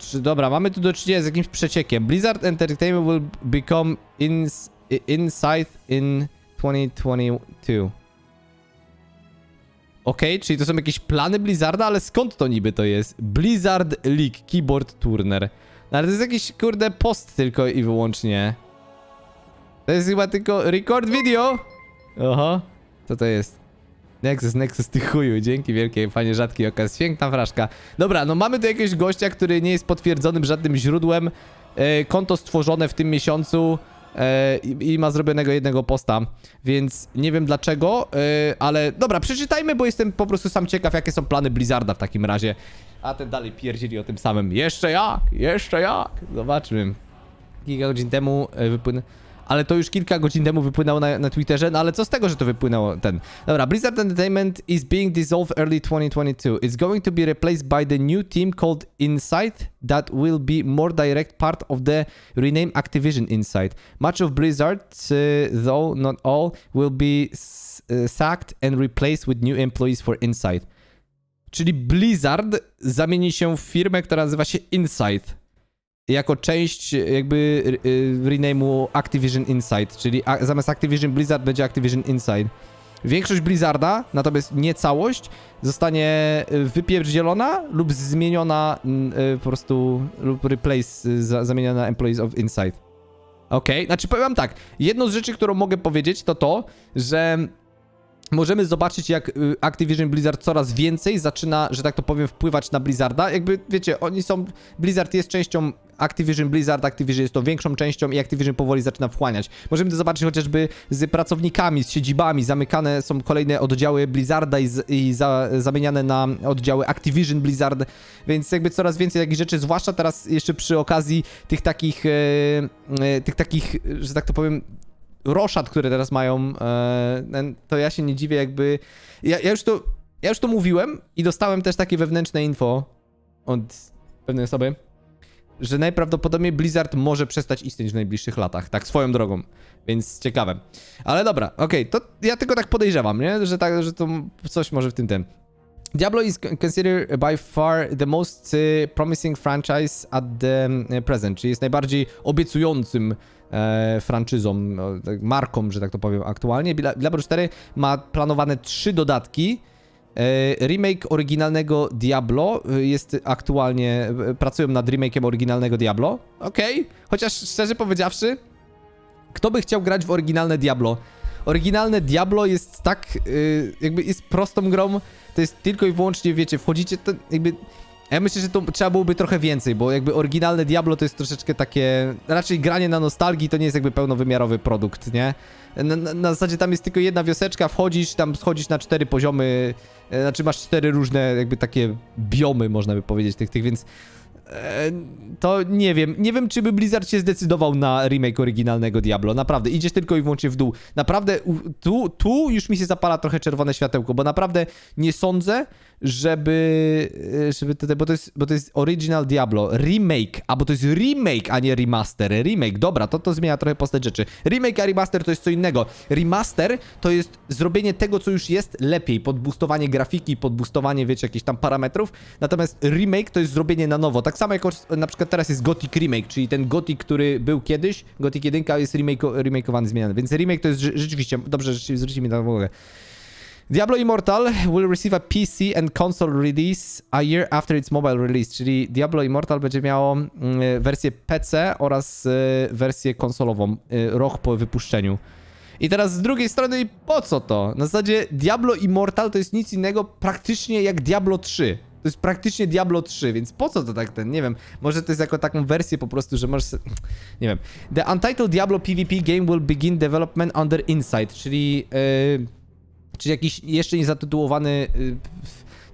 Czy, dobra, mamy tu do czynienia z jakimś przeciekiem. Blizzard Entertainment will become ins, inside in 2022. Okej, czyli to są jakieś plany Blizzarda, ale skąd to niby to jest? Blizzard League Keyboard Turner. No, ale to jest jakiś, kurde, post tylko i wyłącznie. To jest chyba tylko record video. Oho, co to jest? Nexus, Nexus, ty chuju, dzięki wielkie, fajnie rzadki okaz, piękna fraszka. Dobra, no mamy tu jakiegoś gościa, który nie jest potwierdzonym żadnym źródłem, e, konto stworzone w tym miesiącu e, i, i ma zrobionego jednego posta, więc nie wiem dlaczego, e, ale dobra, przeczytajmy, bo jestem po prostu sam ciekaw, jakie są plany Blizzarda w takim razie. A ten dalej pierdzieli o tym samym, jeszcze jak, jeszcze jak, zobaczmy. Kilka godzin temu e, wypłynął. Ale to już kilka godzin temu wypłynęło na, na Twitterze, no ale co z tego, że to wypłynęło ten. Dobra, Blizzard Entertainment is being dissolved early 2022. It's going to be replaced by the new team called Insight that will be more direct part of the renamed Activision Insight. Much of Blizzard, uh, though not all, will be uh, sacked and replaced with new employees for Insight. Czyli Blizzard zamieni się w firmę, która nazywa się Insight jako część jakby y, y, rename'u Activision Insight, czyli zamiast Activision Blizzard będzie Activision Inside. Większość Blizzarda, natomiast nie całość, zostanie y, wypierdzielona lub zmieniona mm, po prostu, lub replace, za, zamieniona na Employees of Inside. Okej, znaczy powiem tak, jedną z rzeczy, którą mogę powiedzieć to to, że możemy zobaczyć, jak y, Activision Blizzard coraz więcej zaczyna, że tak to powiem, wpływać na Blizzarda. Jakby, wiecie, oni są... Blizzard jest częścią Activision Blizzard, Activision jest to większą częścią i Activision powoli zaczyna wchłaniać. Możemy to zobaczyć chociażby z pracownikami, z siedzibami. Zamykane są kolejne oddziały Blizzarda i, z, i za, zamieniane na oddziały Activision Blizzard, więc jakby coraz więcej takich rzeczy, zwłaszcza teraz jeszcze przy okazji tych takich, e, e, tych takich, że tak to powiem, roszad, które teraz mają, e, to ja się nie dziwię jakby... Ja, ja, już to, ja już to mówiłem i dostałem też takie wewnętrzne info od pewnej osoby, że najprawdopodobniej Blizzard może przestać istnieć w najbliższych latach, tak swoją drogą, więc ciekawe. Ale dobra, okej, to ja tylko tak podejrzewam, nie? Że, tak, że to coś może w tym tym. Diablo is con- considered by far the most e, promising franchise at the e, present, czyli jest najbardziej obiecującym e, franczyzą, o, tak, marką, że tak to powiem aktualnie. Diablo 4 ma planowane trzy dodatki. E, remake oryginalnego Diablo e, jest aktualnie, e, pracują nad remake'iem oryginalnego Diablo. Okej, chociaż szczerze powiedziawszy, kto by chciał grać w oryginalne Diablo? Oryginalne Diablo jest tak, jakby jest prostą grą, to jest tylko i wyłącznie, wiecie, wchodzicie, to jakby... Ja myślę, że to trzeba byłoby trochę więcej, bo jakby oryginalne Diablo to jest troszeczkę takie... Raczej granie na nostalgii to nie jest jakby pełnowymiarowy produkt, nie? Na, na, na zasadzie tam jest tylko jedna wioseczka, wchodzisz, tam schodzisz na cztery poziomy, e, znaczy masz cztery różne jakby takie biomy, można by powiedzieć, tych, tych więc... E, to nie wiem. Nie wiem, czy by Blizzard się zdecydował na remake oryginalnego Diablo. Naprawdę, idziesz tylko i wyłącznie w dół. Naprawdę, tu, tu już mi się zapala trochę czerwone światełko, bo naprawdę nie sądzę, żeby. e, żeby tutaj, bo, to jest, bo to jest original Diablo. Remake, albo to jest remake, a nie remaster. Remake, dobra, to to zmienia trochę postać rzeczy. Remake a remaster to jest co innego. Remaster to jest zrobienie tego, co już jest lepiej. Podbustowanie grafiki, podbustowanie, wiecie, jakichś tam parametrów. Natomiast remake to jest zrobienie na nowo. Tak samo jak na przykład teraz jest Gothic Remake, czyli ten Gothic, który był kiedyś, Gothic 1 jest remake, remakeowany, zmieniany. Więc remake to jest rze- rzeczywiście, dobrze, zwrócili mi na uwagę. Diablo Immortal will receive a PC and console release a year after its mobile release, czyli Diablo Immortal będzie miało mm, wersję PC oraz y, wersję konsolową y, rok po wypuszczeniu. I teraz z drugiej strony, po co to? Na zasadzie Diablo Immortal to jest nic innego praktycznie jak Diablo 3. To jest praktycznie Diablo 3, więc po co to tak ten, nie wiem, może to jest jako taką wersję po prostu, że se- nie wiem. The Untitled Diablo PvP game will begin development under Insight, czyli, yy, czyli jakiś jeszcze niezatytułowany yy,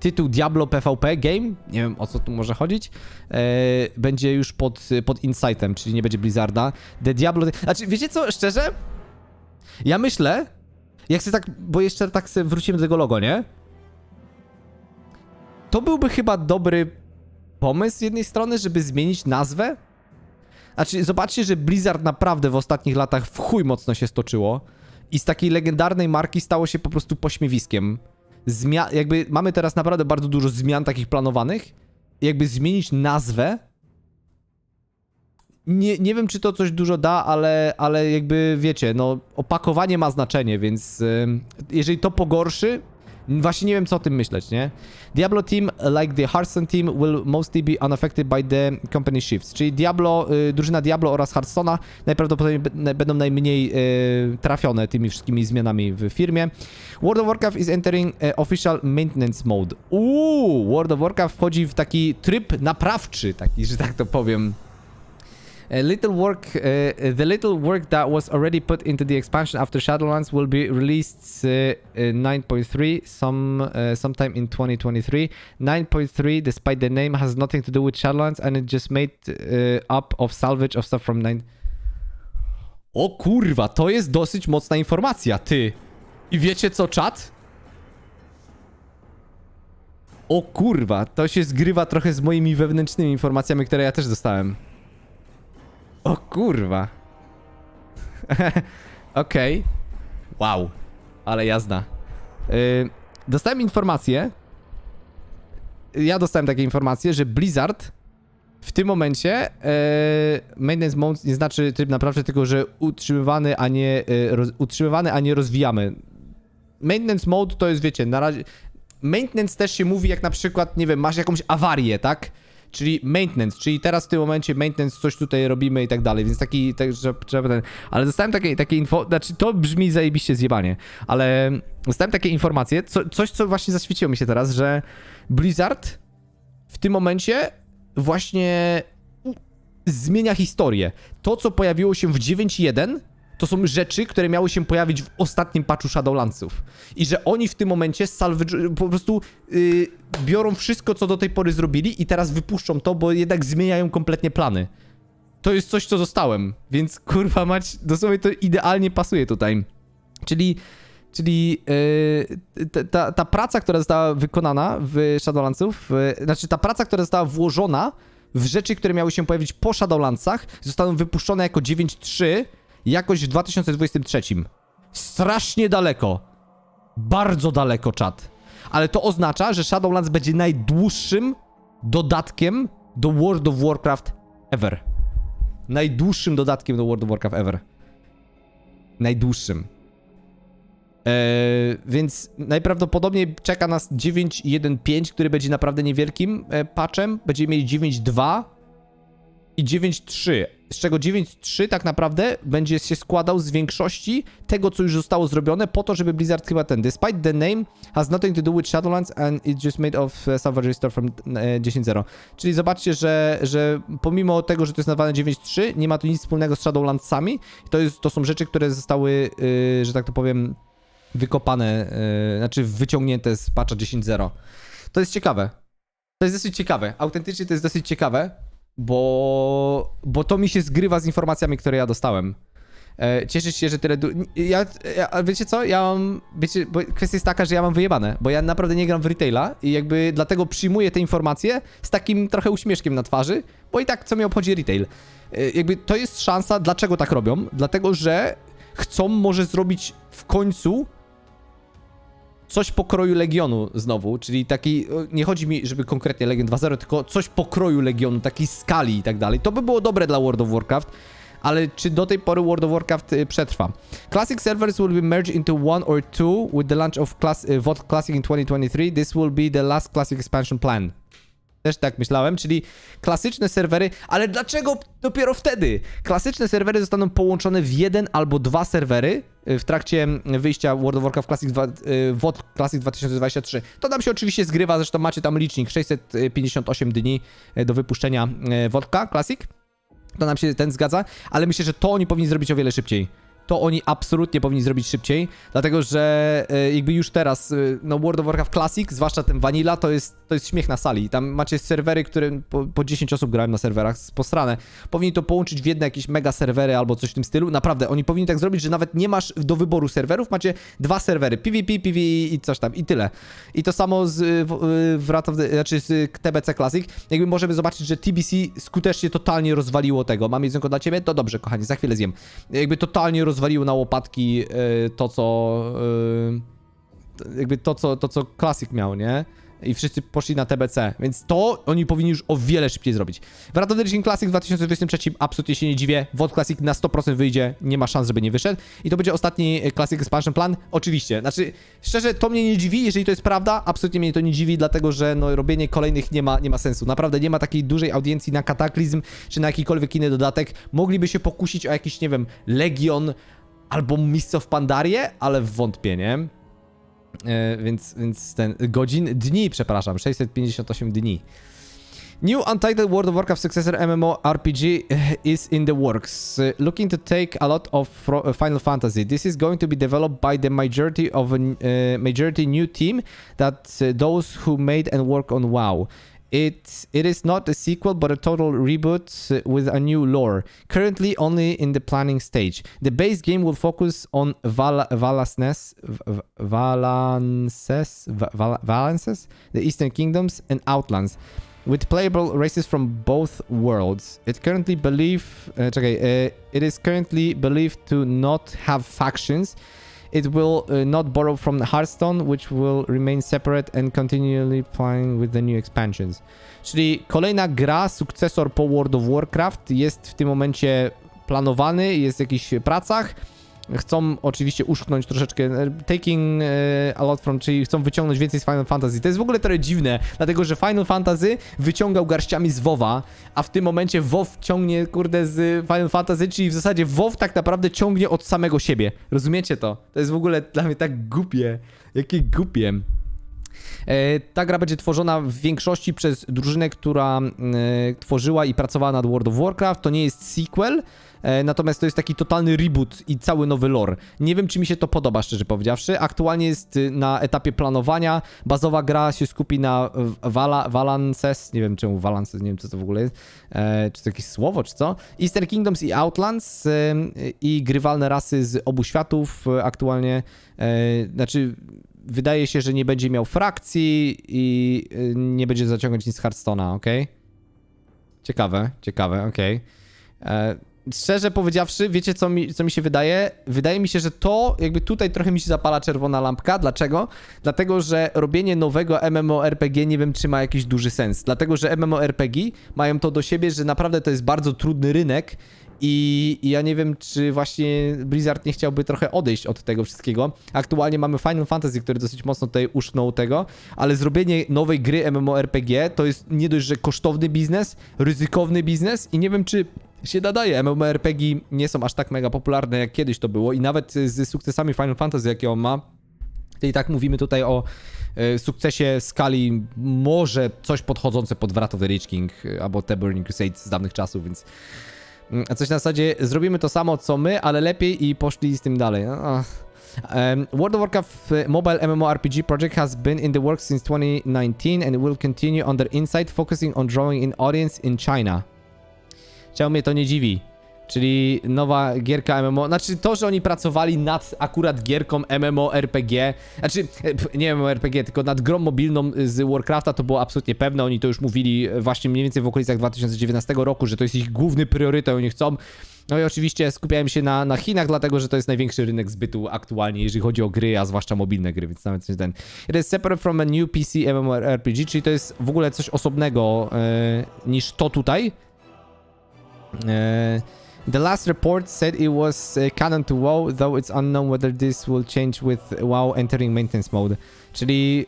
tytuł Diablo PvP game, nie wiem o co tu może chodzić, yy, będzie już pod, pod Insightem, czyli nie będzie Blizzarda. The Diablo, znaczy wiecie co, szczerze? Ja myślę, jak chcę tak, bo jeszcze tak sobie wrócimy do tego logo, nie? To byłby chyba dobry pomysł z jednej strony, żeby zmienić nazwę. Znaczy, zobaczcie, że Blizzard naprawdę w ostatnich latach w chuj mocno się stoczyło i z takiej legendarnej marki stało się po prostu pośmiewiskiem. Zmia jakby mamy teraz naprawdę bardzo dużo zmian takich planowanych. Jakby zmienić nazwę nie, nie wiem, czy to coś dużo da, ale, ale jakby wiecie, no opakowanie ma znaczenie, więc ym, jeżeli to pogorszy, właśnie nie wiem, co o tym myśleć, nie? Diablo team, like the Hearthstone team, will mostly be unaffected by the company shifts. Czyli Diablo, y, drużyna Diablo oraz Hearthstone'a najprawdopodobniej będą najmniej y, trafione tymi wszystkimi zmianami w firmie. World of Warcraft is entering e, official maintenance mode. Uuu, World of Warcraft wchodzi w taki tryb naprawczy, taki, że tak to powiem. A little work, uh, the little work that was already put into the expansion after Shadowlands will be released uh, uh, 9.3 some uh, sometime in 2023. 9.3, despite the name, has nothing to do with Shadowlands and it just made uh, up of salvage of stuff from 9. O kurwa, to jest dosyć mocna informacja, ty. I wiecie co, czat? O kurwa, to się zgrywa trochę z moimi wewnętrznymi informacjami, które ja też dostałem. O kurwa. Okej. Wow. Ale jazda. Yy, dostałem informację. Ja dostałem takie informacje, że Blizzard w tym momencie yy, maintenance mode nie znaczy tryb naprawczy, tylko że utrzymywany, a nie yy, roz, utrzymywany, a nie rozwijamy. Maintenance mode to jest, wiecie, na razie. Maintenance też się mówi, jak na przykład, nie wiem, masz jakąś awarię, tak? Czyli maintenance, czyli teraz w tym momencie maintenance coś tutaj robimy i tak dalej, więc taki, tak, że ten, ale dostałem takie, takie info, znaczy to brzmi zajebiście zjebanie, ale dostałem takie informacje, co, coś co właśnie zaświeciło mi się teraz, że Blizzard w tym momencie właśnie zmienia historię. To, co pojawiło się w 9.1, to są rzeczy, które miały się pojawić w ostatnim patchu Shadowlandsów. I że oni w tym momencie po prostu yy, biorą wszystko, co do tej pory zrobili i teraz wypuszczą to, bo jednak zmieniają kompletnie plany. To jest coś, co zostałem, więc kurwa mać, dosłownie to idealnie pasuje tutaj. Czyli, czyli yy, ta- ta, ta praca, która została wykonana w Shadowlandsów, yy, znaczy ta praca, która została włożona w rzeczy, które miały się pojawić po Shadowlandsach, zostaną wypuszczone jako 9.3 jakoś w 2023. Strasznie daleko. Bardzo daleko, czat. Ale to oznacza, że Shadowlands będzie najdłuższym dodatkiem do World of Warcraft ever. Najdłuższym dodatkiem do World of Warcraft ever. Najdłuższym. Eee, więc najprawdopodobniej czeka nas 9.1.5, który będzie naprawdę niewielkim e, patchem. Będziemy mieli 9.2 i 9.3, z czego 9.3 tak naprawdę będzie się składał z większości tego, co już zostało zrobione, po to, żeby Blizzard chyba ten. Despite the name has nothing to do with Shadowlands and it's just made of uh, salvage restore from e, 10.0. Czyli zobaczcie, że, że pomimo tego, że to jest nazwane 9.3, nie ma to nic wspólnego z Shadowlandsami. To, jest, to są rzeczy, które zostały, y, że tak to powiem, wykopane, y, znaczy wyciągnięte z patcha 10.0. To jest ciekawe. To jest dosyć ciekawe. Autentycznie to jest dosyć ciekawe, bo, bo to mi się zgrywa z informacjami, które ja dostałem. E, cieszę się, że tyle. Du- ja, ja, wiecie co? Ja mam. Wiecie, bo kwestia jest taka, że ja mam wyjebane, bo ja naprawdę nie gram w retaila i jakby dlatego przyjmuję te informacje z takim trochę uśmieszkiem na twarzy, bo i tak co mnie obchodzi retail. E, jakby to jest szansa, dlaczego tak robią? Dlatego, że chcą może zrobić w końcu coś pokroju Legionu znowu, czyli taki, nie chodzi mi, żeby konkretnie Legion 2.0, tylko coś pokroju Legionu, takiej skali i tak dalej. To by było dobre dla World of Warcraft, ale czy do tej pory World of Warcraft y, przetrwa? Classic servers will be merged into one or two with the launch of class, y, WoD Classic in 2023. This will be the last Classic expansion plan. Też tak myślałem, czyli klasyczne serwery, ale dlaczego dopiero wtedy? Klasyczne serwery zostaną połączone w jeden albo dwa serwery y, w trakcie wyjścia World of Warcraft Classic, 2, y, WoD Classic 2023. To nam się oczywiście zgrywa, zresztą macie tam licznik 658 dni y, do wypuszczenia y, WoDka Classic. To nam się ten zgadza, ale myślę, że to oni powinni zrobić o wiele szybciej. To oni absolutnie powinni zrobić szybciej, dlatego że e, jakby już teraz, e, no World of Warcraft Classic, zwłaszcza ten Vanilla, to jest, to jest śmiech na sali. Tam macie serwery, które po, po 10 osób grałem na serwerach, posrane. Powinni to połączyć w jedne jakieś mega serwery albo coś w tym stylu. Naprawdę, oni powinni tak zrobić, że nawet nie masz do wyboru serwerów, macie dwa serwery, PvP, PvE i coś tam, i tyle. I to samo z y, w- the, znaczy z TBC Classic. Jakby możemy zobaczyć, że TBC skutecznie totalnie rozwaliło tego. Mam jedzonko dla ciebie? To dobrze, kochani, za chwilę zjem. Jakby totalnie rozwaliło na łopatki y, to, co... to- jakby to, co, to, co Classic miał, nie? I wszyscy poszli na TBC, więc to oni powinni już o wiele szybciej zrobić. The Lich King Classic w 2023 absolutnie się nie dziwię, WOD Classic na 100% wyjdzie, nie ma szans, żeby nie wyszedł. I to będzie ostatni e, Classic Expansion Plan, oczywiście, znaczy szczerze to mnie nie dziwi, jeżeli to jest prawda, absolutnie mnie to nie dziwi, dlatego że no robienie kolejnych nie ma, nie ma sensu, naprawdę nie ma takiej dużej audiencji na Kataklizm, czy na jakikolwiek inny dodatek, mogliby się pokusić o jakiś, nie wiem, Legion, albo Mists of Pandarie, ale wątpię, nie? E, więc, więc ten godzin, dni, przepraszam, 658 dni. New Untitled World of Warcraft successor MMORPG is in the works, looking to take a lot of Final Fantasy. This is going to be developed by the majority of a uh, majority new team that uh, those who made and work on WoW. It it is not a sequel but a total reboot uh, with a new lore. Currently only in the planning stage. The base game will focus on Val- Valasnes, Valances, Val- Valances, the Eastern Kingdoms, and Outlands with playable races from both worlds. It currently believe, uh, czekaj, uh, it is currently believed to not have factions. It will uh, not borrow from Hearthstone, which will remain separate and continually playing with the new expansions. Czyli kolejna gra, sukcesor po World of Warcraft jest w tym momencie planowany, jest w jakichś pracach. Chcą oczywiście uszknąć troszeczkę, e, taking e, a lot from, czyli chcą wyciągnąć więcej z Final Fantasy. To jest w ogóle trochę dziwne, dlatego że Final Fantasy wyciągał garściami z WoWa, a w tym momencie WoW ciągnie, kurde, z Final Fantasy, czyli w zasadzie WoW tak naprawdę ciągnie od samego siebie. Rozumiecie to? To jest w ogóle dla mnie tak głupie. Jakie głupie. E, Ta gra będzie tworzona w większości przez drużynę, która tworzyła i pracowała nad World of Warcraft. To nie jest sequel, natomiast to jest taki totalny reboot i cały nowy lore. Nie wiem, czy mi się to podoba, szczerze powiedziawszy. Aktualnie jest y, na etapie planowania. Bazowa gra się skupi na Vala, Valances, nie wiem czemu Valances, nie wiem co to w ogóle jest, e, czy to jakieś słowo, czy co. Eastern Kingdoms i Outlands e, i grywalne rasy z obu światów e, aktualnie, e, znaczy wydaje się, że nie będzie miał frakcji i y, nie będzie zaciągać nic z Hearthstone'a, okej? Ciekawe, ciekawe, okej. E, Szczerze powiedziawszy, wiecie co mi, co mi się wydaje? Wydaje mi się, że to jakby tutaj trochę mi się zapala czerwona lampka. Dlaczego? Dlatego, że robienie nowego MMORPG nie wiem, czy ma jakiś duży sens. Dlatego, że MMORPG mają to do siebie, że naprawdę to jest bardzo trudny rynek i, I ja nie wiem, czy właśnie Blizzard nie chciałby trochę odejść od tego wszystkiego. Aktualnie mamy Final Fantasy, który dosyć mocno tutaj usznął tego, ale zrobienie nowej gry MMORPG to jest nie dość, że kosztowny biznes, ryzykowny biznes i nie wiem, czy się nadaje. MMORPG nie są aż tak mega popularne, jak kiedyś to było i nawet z sukcesami Final Fantasy, jakie on ma, to i tak mówimy tutaj o e, sukcesie skali może coś podchodzące pod Wrath of the Lich King e, albo The Burning Crusade z dawnych czasów, więc mm, coś na zasadzie zrobimy to samo co my, ale lepiej i poszli z tym dalej. Um, World of Warcraft uh, mobile MMORPG project has been in the works since 2019 and will continue under Insight, focusing on drawing in audience in China. Czemu mnie to nie dziwi? Czyli nowa gierka MMO. Znaczy to, że oni pracowali nad akurat gierką MMORPG. Znaczy, e, nie MMORPG, tylko nad grą mobilną z Warcrafta to było absolutnie pewne. Oni to już mówili e, właśnie mniej więcej w okolicach 2019 roku, że to jest ich główny priorytet, oni chcą. No i oczywiście skupiałem się na, na Chinach, dlatego że to jest największy rynek zbytu aktualnie, jeżeli chodzi o gry, a zwłaszcza mobilne gry, więc nawet ten. It is separate from a new PC MMORPG, czyli to jest w ogóle coś osobnego e, niż to tutaj. Uh, the last report said it was uh, canon to WoW, though it's unknown whether this will change with WoW entering maintenance mode. Czyli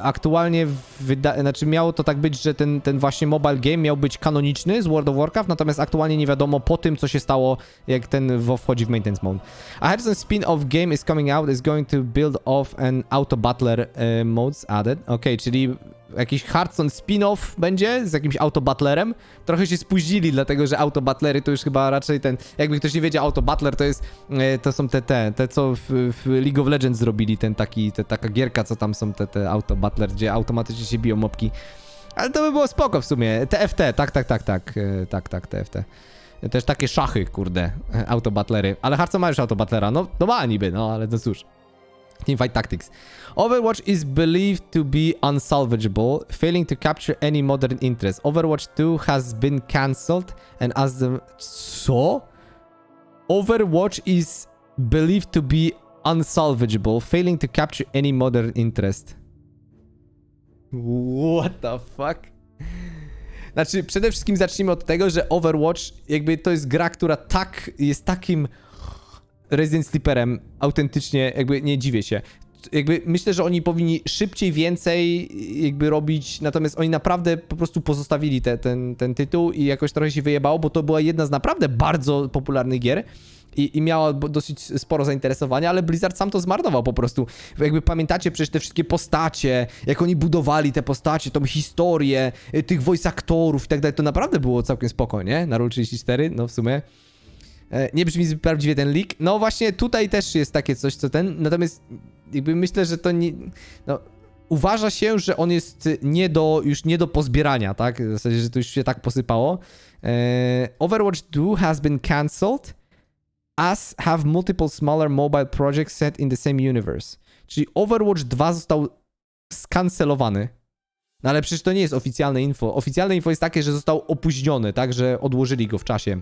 aktualnie wyda- znaczy miało to tak być, że ten, ten właśnie mobile game miał być kanoniczny z World of Warcraft, natomiast aktualnie nie wiadomo po tym, co się stało, jak ten WoW wchodzi w maintenance mode. A Hearthstone spin-off game is coming out, is going to build off an auto battler uh, modes added. Okej, czyli jakiś Hearthstone spin-off będzie z jakimś autobatlerem. Trochę się spóźnili, dlatego że autobatlery to już chyba raczej ten, jakby ktoś nie wiedział, autobatler to jest, e, to są te, te, te co w, w League of Legends zrobili, ten taki, te, taka gierka, co tam są te, te autobatler, gdzie automatycznie się biją mopki. Ale to by było spoko w sumie. TFT, tak, tak, tak, tak, e, tak, tak, TFT. Też takie szachy, kurde, e, autobatlery. Ale Hearthstone ma już autobatlera, no, no ma niby, no, ale no cóż. Teamfight Tactics. Overwatch is believed to be unsalvageable, failing to capture any modern interest. Overwatch 2 has been cancelled and as the... Co? Overwatch is believed to be unsalvageable, failing to capture any modern interest. What the fuck? Znaczy, przede wszystkim zacznijmy od tego, że Overwatch jakby to jest gra, która tak jest takim Resident Sleeperem autentycznie, jakby nie dziwię się. Jakby myślę, że oni powinni szybciej, więcej jakby robić, natomiast oni naprawdę po prostu pozostawili te, ten, ten tytuł i jakoś trochę się wyjebało, bo to była jedna z naprawdę bardzo popularnych gier i, i miała dosyć sporo zainteresowania, ale Blizzard sam to zmarnował po prostu. Jakby pamiętacie przecież te wszystkie postacie, jak oni budowali te postacie, tą historię, y, tych voice aktorów i tak dalej, to naprawdę było całkiem spoko, nie? Na Roll 34, no w sumie. E, Nie brzmi prawdziwie ten leak. No właśnie tutaj też jest takie coś, co ten, natomiast jakby myślę, że to nie... No, uważa się, że on jest nie do, już nie do pozbierania, tak? W zasadzie, że to już się tak posypało. E, Overwatch 2 has been cancelled as have multiple smaller mobile projects set in the same universe. Czyli Overwatch 2 został skancelowany. No ale przecież to nie jest oficjalne info. Oficjalne info jest takie, że został opóźniony, tak? Że odłożyli go w czasie.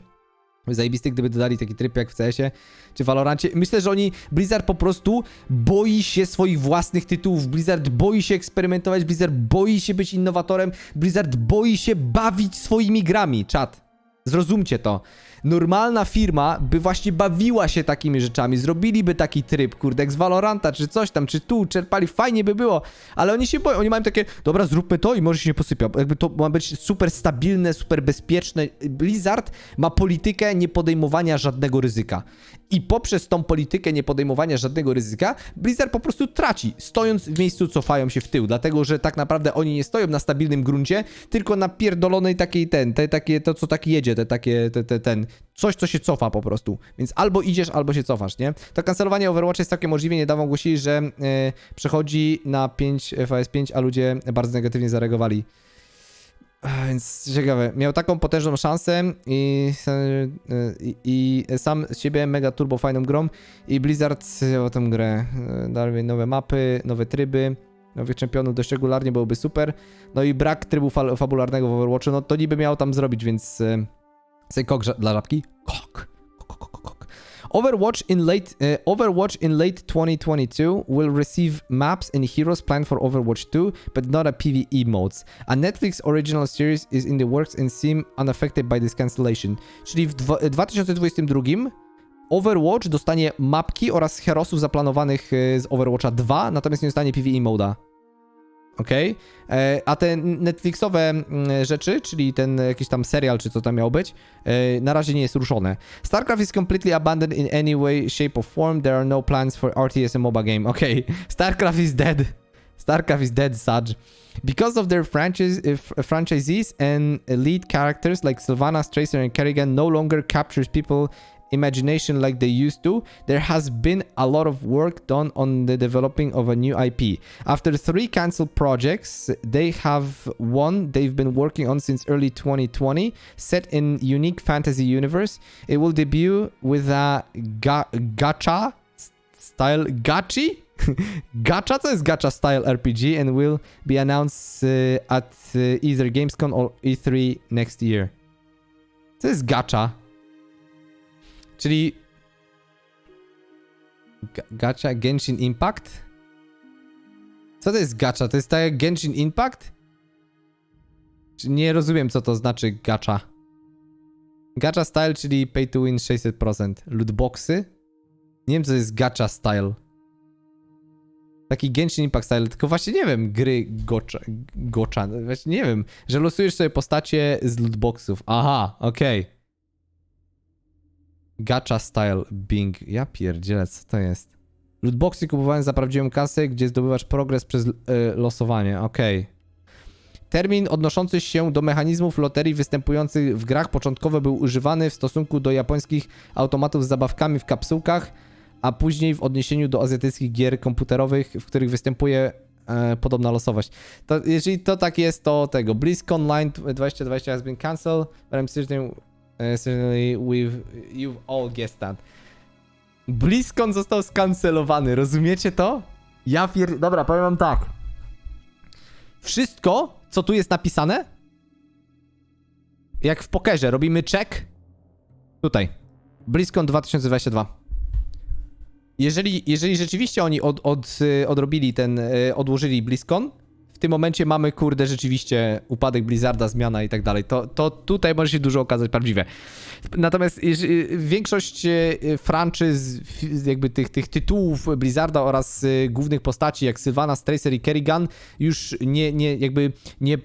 Zajebisty, gdyby dodali taki tryb jak w CS-ie czy Valorancie. Myślę, że oni, Blizzard po prostu boi się swoich własnych tytułów. Blizzard boi się eksperymentować, Blizzard boi się być innowatorem, Blizzard boi się bawić swoimi grami. Czat. Zrozumcie to. Normalna firma by właśnie bawiła się takimi rzeczami, zrobiliby taki tryb, kurde, jak z Valoranta, czy coś tam, czy tu, czerpali, fajnie by było, ale oni się boją, oni mają takie, dobra, zróbmy to i może się nie posypia, jakby to ma być super stabilne, super bezpieczne. Blizzard ma politykę niepodejmowania żadnego ryzyka. I poprzez tą politykę niepodejmowania żadnego ryzyka, Blizzard po prostu traci. Stojąc w miejscu, cofają się w tył, dlatego że tak naprawdę oni nie stoją na stabilnym gruncie, tylko na pierdolonej takiej ten, te, takie, to co taki jedzie, te takie, te, te, ten, coś co się cofa po prostu. Więc albo idziesz, albo się cofasz, nie? To kancelowanie Overwatch jest całkiem możliwe, niedawno ogłosili, że e, przechodzi na 5 VS5, a ludzie bardzo negatywnie zareagowali. Więc ciekawe, miał taką potężną szansę i, i, i sam z siebie mega turbo fajną grą i Blizzard o tę grę. e, Dalej nowe mapy, nowe tryby, nowych czempionów dość regularnie byłoby super. No i brak trybu fabularnego w Overwatchu, no to niby miał tam zrobić, więc e, say kok dla żabki. Kok. Overwatch in late uh, Overwatch in late 2022 will receive maps and heroes planned for Overwatch 2, but not a PvE modes. A Netflix original series is in the works and seem unaffected by this cancellation. Czyli w dwa- 2022 Overwatch dostanie mapki oraz herosów zaplanowanych e, z Overwatcha 2, natomiast nie dostanie PvE moda. Okej. E, A te Netflixowe mm, rzeczy, czyli ten jakiś tam serial, czy co tam miał być, e, na razie nie jest ruszone. StarCraft is completely abandoned in any way, shape or form. There are no plans for RTS and MOBA game. Okay. StarCraft is dead. StarCraft is dead, Saj. Because of their franchise, uh, franchisees and lead characters like Sylvanas, Tracer, and Kerrigan no longer captures people imagination like they used to, there has been a lot of work done on the developing of a new IP. After three cancelled projects, they have one they've been working on since early 2020, set in unique fantasy universe. It will debut with a ga- gacha style gachi. gacha to jest gacha style RPG and will be announced uh, at uh, either Gamescom or E3 next year. Co jest gacha? Czyli Ga- gacha Genshin Impact? Co to jest gacha? To jest tak jak Genshin Impact? Nie rozumiem co to znaczy gacha. Gacha style, czyli pay to win 600%. Lootboxy? Nie wiem co jest gacha style. Taki Genshin Impact style, tylko właśnie nie wiem, gry gocha, gocha, właśnie nie wiem, że losujesz sobie postacie z lootboxów. Aha, okej. Gacha style Bing. Ja pierdzielę, co to jest? Lootboxy kupowane za prawdziwą kasę, gdzie zdobywasz progres przez e, losowanie. Okej. Termin odnoszący się do mechanizmów loterii występujących w grach początkowo był używany w stosunku do japońskich automatów z zabawkami w kapsułkach, a później w odniesieniu do azjatyckich gier komputerowych, w których występuje e, podobna losowość. To, jeżeli to tak jest, to tego. BlizzCon Line 2020 has been cancelled, but I'm uh, certainly we've, you've all guessed that. BlizzCon został skancelowany, rozumiecie to? Ja pier... Dobra, powiem wam tak. Wszystko, co tu jest napisane, jak w pokerze, robimy check. Tutaj. BlizzCon 2022. Jeżeli, jeżeli rzeczywiście oni od, od, y, odrobili ten, y, odłożyli BlizzCon, tym momencie mamy, kurde, rzeczywiście upadek Blizzarda, zmiana i tak dalej. To, to tutaj może się dużo okazać prawdziwe. Natomiast jeż- większość e, franczyz, f- jakby tych, tych tytułów Blizzarda oraz głównych postaci jak Sylvana, Tracer i Kerrigan już nie, nie jakby nie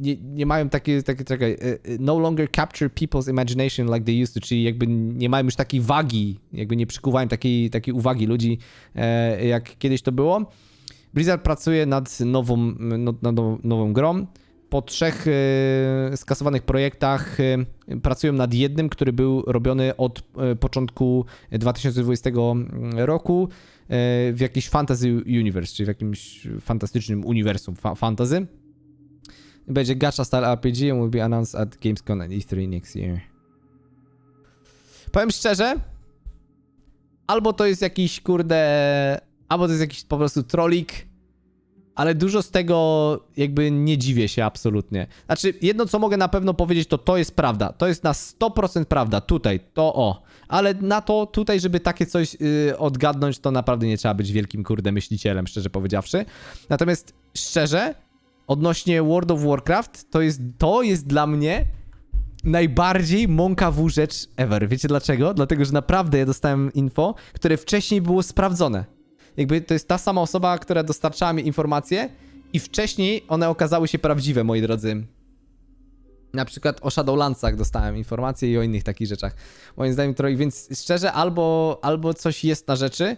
nie, nie mają takie, takie, czekaj, no longer capture people's imagination like they used to, czyli jakby nie mają już takiej wagi, jakby nie przykuwają takiej, takiej uwagi ludzi, e, jak kiedyś to było. Blizzard pracuje nad nową, no, nad nową, grą. Po trzech e, skasowanych projektach e, pracują nad jednym, który był robiony od e, początku 2020 roku e, w jakiś fantasy universe, czyli w jakimś fantastycznym uniwersum fa fantasy. Będzie gacha style RPG and will be announced at Gamescom and E3 next year. Powiem szczerze, albo to jest jakiś kurde, albo to jest jakiś po prostu trollik, ale dużo z tego jakby nie dziwię się absolutnie. Znaczy, jedno co mogę na pewno powiedzieć, to to jest prawda. To jest na 100% prawda. Tutaj, to o. Ale na to tutaj, żeby takie coś yy, odgadnąć, to naprawdę nie trzeba być wielkim kurde myślicielem, szczerze powiedziawszy. Natomiast szczerze, odnośnie World of Warcraft, to jest, to jest dla mnie najbardziej mąkawą rzecz ever. Wiecie dlaczego? Dlatego, że naprawdę ja dostałem info, które wcześniej było sprawdzone. Jakby to jest ta sama osoba, która dostarczała mi informacje i wcześniej one okazały się prawdziwe, moi drodzy. Na przykład o Shadowlandsach dostałem informacje i o innych takich rzeczach. Moim zdaniem trochę, więc szczerze, albo, albo coś jest na rzeczy,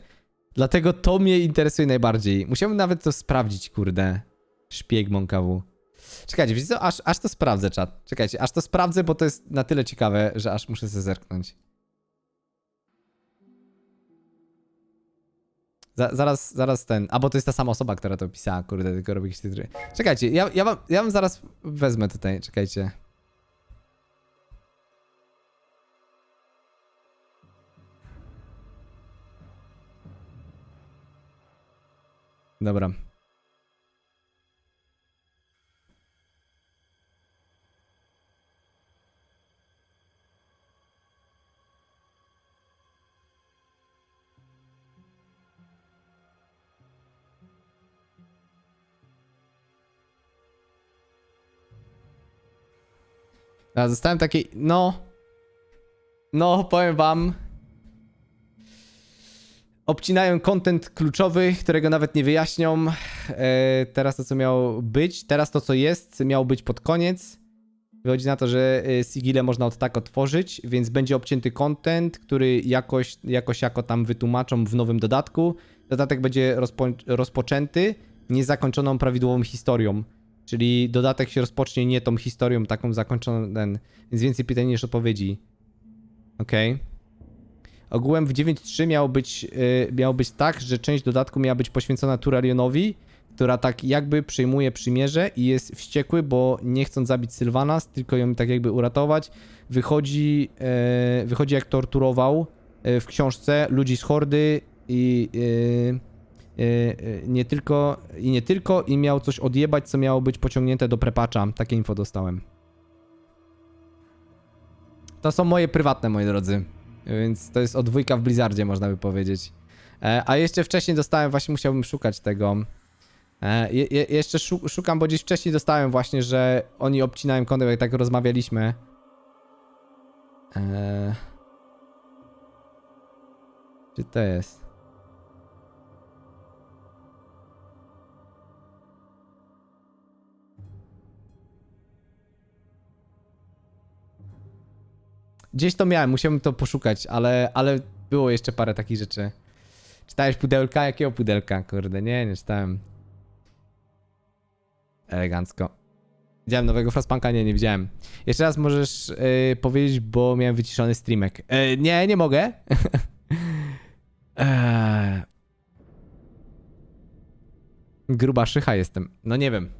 dlatego to mnie interesuje najbardziej. Musiałbym nawet to sprawdzić, kurde. Szpieg Monkawu. Czekajcie, wiecie co? Aż, aż to sprawdzę, czat. Czekajcie, aż to sprawdzę, bo to jest na tyle ciekawe, że aż muszę sobie zerknąć. Za, zaraz, zaraz ten. A bo to jest ta sama osoba, która to pisała, kurde, tylko robi jakieś tytuły. Czekajcie, ja, ja, wam, ja wam zaraz wezmę tutaj, czekajcie. Dobra. Ja zostałem taki, no. No, powiem wam. Obcinają content kluczowy, którego nawet nie wyjaśnią. E, teraz to, co miało być, teraz to, co jest, miało być pod koniec. Wychodzi na to, że e, Sigile można od tak otworzyć, więc będzie obcięty content, który jakoś, jakoś jako tam wytłumaczą w nowym dodatku. Dodatek będzie rozpo, rozpoczęty niezakończoną prawidłową historią. Czyli dodatek się rozpocznie nie tą historią taką zakończoną, ten, więc więcej pytań niż odpowiedzi. Okej. Ogółem w 9.3 miało być, yy, miało być tak, że część dodatku miała być poświęcona Turalionowi, która tak jakby przejmuje przymierze i jest wściekły, bo nie chcąc zabić Sylvanas, tylko ją tak jakby uratować, wychodzi, yy, wychodzi jak torturował yy, w książce ludzi z Hordy i... Yy, nie tylko i nie tylko i miał coś odjebać, co miało być pociągnięte do prepacza. Takie info dostałem. To są moje prywatne, moi drodzy. Więc to jest odwójka w Blizzardzie, można by powiedzieć. E, a jeszcze wcześniej dostałem, właśnie musiałbym szukać tego. E, je, je, jeszcze szu, szukam, bo gdzieś wcześniej dostałem właśnie, że oni obcinają konto, jak tak rozmawialiśmy. E, gdzie to jest? Gdzieś to miałem, musiałem to poszukać, ale, ale było jeszcze parę takich rzeczy. Czytałeś pudełka? Jakiego pudełka? Kurde, nie, nie czytałem. Elegancko. Widziałem nowego Frostpunka? Nie, nie widziałem. Jeszcze raz możesz yy, powiedzieć, bo miałem wyciszony streamek. Yy, nie, nie mogę. eee. Gruba szycha jestem. No nie wiem.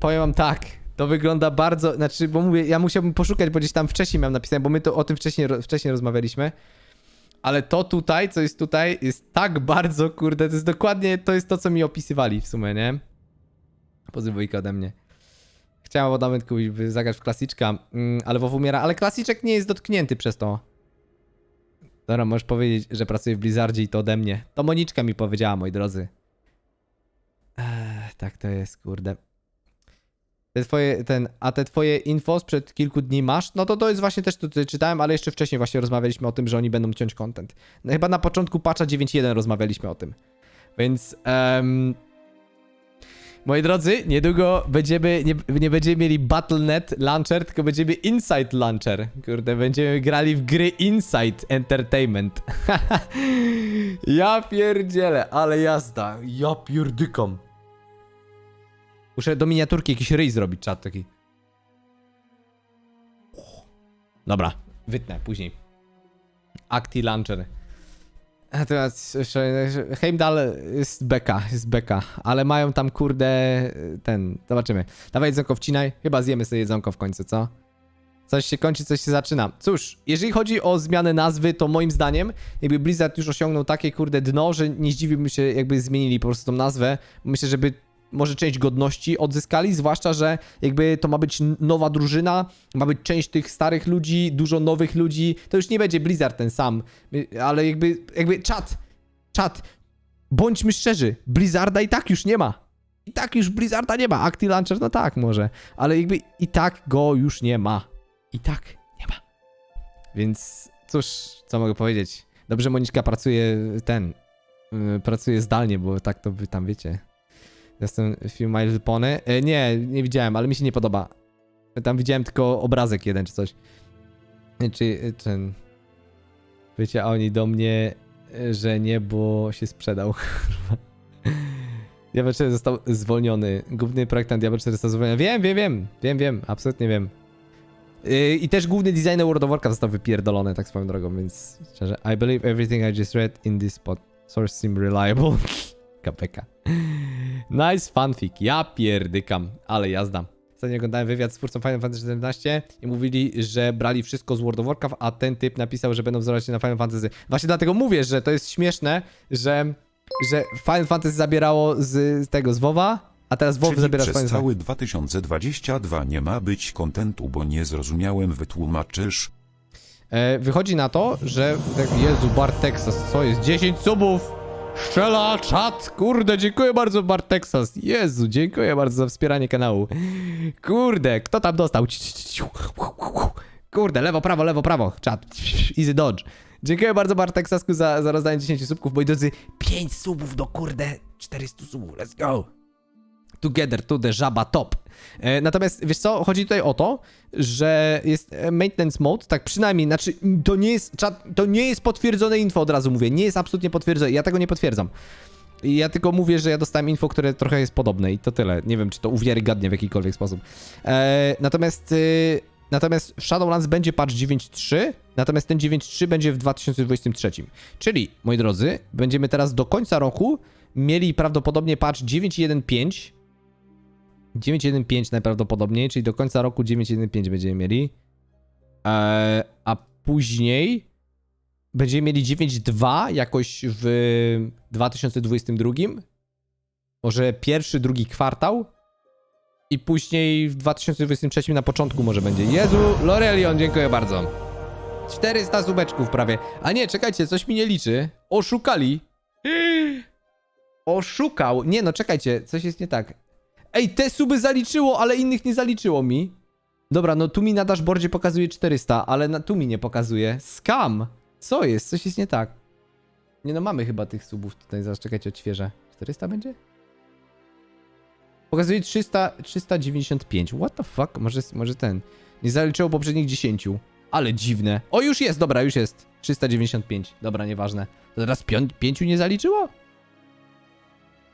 Powiem wam tak. To wygląda bardzo, znaczy, bo mówię, ja musiałbym poszukać, bo gdzieś tam wcześniej miałem napisane, bo my to o tym wcześniej, wcześniej rozmawialiśmy. Ale to tutaj, co jest tutaj, jest tak bardzo, kurde, to jest dokładnie, to jest to, co mi opisywali w sumie, nie? Pozdrówujka ode mnie. Chciałem abonament kupić, by zagrać w klasyczka, mm, ale WoW umiera, ale klasyczek nie jest dotknięty przez to. Dobra, możesz powiedzieć, że pracuję w Blizzardzie i to ode mnie. To Moniczka mi powiedziała, moi drodzy. Eee, tak to jest, kurde. Te twoje, ten, a te twoje info sprzed kilku dni masz? No to to jest właśnie też to, co czytałem, ale jeszcze wcześniej właśnie rozmawialiśmy o tym, że oni będą ciąć content. No chyba na początku patcha 9.1 rozmawialiśmy o tym. Więc, em, moi drodzy, niedługo będziemy, nie, nie będziemy mieli Battle.net Launcher, tylko będziemy Inside Launcher. Kurde, będziemy grali w gry Inside Entertainment. ja pierdzielę, ale jazda. Ja pierdykam. Muszę do miniaturki jakiś ryj zrobić, czat taki. Dobra, wytnę później. Acti Launcher. A teraz Heimdall jest beka, jest beka, ale mają tam kurde ten, zobaczymy. Dawaj jedzonko wcinaj, chyba zjemy sobie jedzonko w końcu, co? Coś się kończy, coś się zaczyna. Cóż, jeżeli chodzi o zmianę nazwy, to moim zdaniem jakby Blizzard już osiągnął takie kurde dno, że nie zdziwiłbym się jakby zmienili po prostu tą nazwę. Myślę, żeby może część godności odzyskali, zwłaszcza, że jakby to ma być nowa drużyna, ma być część tych starych ludzi, dużo nowych ludzi, to już nie będzie Blizzard ten sam, Y, ale jakby, jakby czat, czat, bądźmy szczerzy, Blizzarda i tak już nie ma. I tak już Blizzarda nie ma, Acti Launcher no tak może, ale jakby i tak go już nie ma. I tak nie ma. Więc cóż, co mogę powiedzieć? Dobrze Moniczka pracuje ten, yy, pracuje zdalnie, bo tak to wy tam wiecie. Jestem film My Little Pony. E, nie, nie widziałem, ale mi się nie podoba. Tam widziałem tylko obrazek jeden czy coś. E, Czy e, ten. Wiecie, oni do mnie, e, że nie, bo się sprzedał. Diablo 4 został zwolniony. Główny projektant Diablo 4 został zwolniony. Wiem, wiem, wiem. Wiem, wiem. Absolutnie wiem. I też główny designer World of Warcraft został wypierdolony, tak swoją drogą, więc szczerze. I believe everything I just read in this spot. Source seem reliable. KPK. Nice fanfic. Ja pierdykam, ale jazda. Ostatnio oglądałem wywiad z twórcą Final Fantasy XVII i mówili, że brali wszystko z World of Warcraft, a ten typ napisał, że będą wzorować się na Final Fantasy. Właśnie dlatego mówię, że to jest śmieszne, że, że Final Fantasy zabierało z, z tego, z WoWa, a teraz WoW Czyli zabiera z przez Final Fantasy. cały 2022 nie ma być kontentu, bo nie zrozumiałem, wytłumaczysz. E, wychodzi na to, że... tak, Jezu, Bart Texas, co jest? 10 subów! Szczela, czat! Kurde, dziękuję bardzo Bart. Jezu, dziękuję bardzo za wspieranie kanału. Kurde, kto tam dostał? Kurde, lewo, prawo, lewo, prawo. Czat. Easy dodge. Dziękuję bardzo Bart za, za rozdanie 10 subków. Moi drodzy, 5 subów do kurde 400 subów. Let's go! Together to the żaba top. E, natomiast wiesz co, chodzi tutaj o to, że jest maintenance mode, tak przynajmniej, znaczy to nie jest, to nie jest potwierdzone info, od razu mówię, nie jest absolutnie potwierdzone, ja tego nie potwierdzam. Ja tylko mówię, że ja dostałem info, które trochę jest podobne i to tyle. Nie wiem, czy to uwiarygadnia w jakikolwiek sposób. E, natomiast, y, natomiast Shadowlands będzie patch 9.3, natomiast ten 9.3 będzie w 2023. Czyli, moi drodzy, będziemy teraz do końca roku mieli prawdopodobnie patch 9.1.5, 9.1.5 najprawdopodobniej, czyli do końca roku 9.1.5 będziemy mieli. Eee, a później będziemy mieli 9.2 jakoś w 2022. Może pierwszy, drugi kwartał. I później w 2023 na początku może będzie. Jezu, Lorelion, dziękuję bardzo. 400 subeczków prawie. A nie, czekajcie, coś mi nie liczy. Oszukali. Oszukał. Nie no, czekajcie, coś jest nie tak. Ej, te suby zaliczyło, ale innych nie zaliczyło mi. Dobra, no tu mi na dashboardzie pokazuje 400, ale na, tu mi nie pokazuje. Scam! Co jest? Coś jest nie tak. Nie no, mamy chyba tych subów tutaj, zaraz czekajcie, odświeżę. 400 będzie? Pokazuje 300, 395. What the fuck? Może, może ten. Nie zaliczyło poprzednich 10. Ale dziwne. O, już jest, dobra, już jest. 395. Dobra, nieważne. To teraz pią- pięciu nie zaliczyło?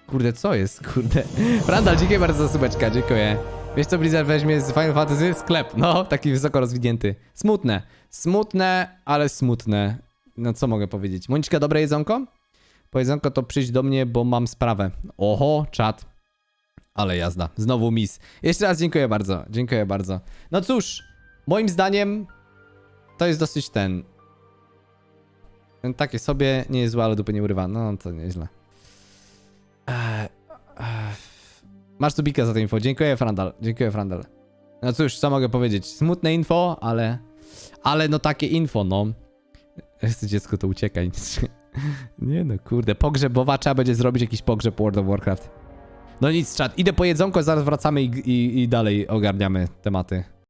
Kurde, co jest? Kurde. Randall, dziękuję bardzo za subeczka, dziękuję. Wiesz co Blizzard weźmie z Final Fantasy? Sklep, no, taki wysoko rozwinięty. Smutne. Smutne, ale smutne. No co mogę powiedzieć? Moniczka, dobre jedzonko? Po jedzonko to przyjdź do mnie, bo mam sprawę. Oho, czat. Ale jazda. Znowu mis. Jeszcze raz dziękuję bardzo. Dziękuję bardzo. No cóż, moim zdaniem to jest dosyć ten... takie sobie nie jest złe, ale dupy nie urywa. No, to nieźle. Eee, eee, Masz tu bika za to info. Dziękuję, Frandal. Dziękuję, Frandal. No cóż, co mogę powiedzieć? Smutne info, ale... Ale no takie info, no. Dziecko, to uciekaj. Nie no, kurde. Pogrzebowa trzeba będzie zrobić jakiś pogrzeb World of Warcraft. No nic, czat, idę po jedzonko, zaraz wracamy i, i, i dalej ogarniamy tematy.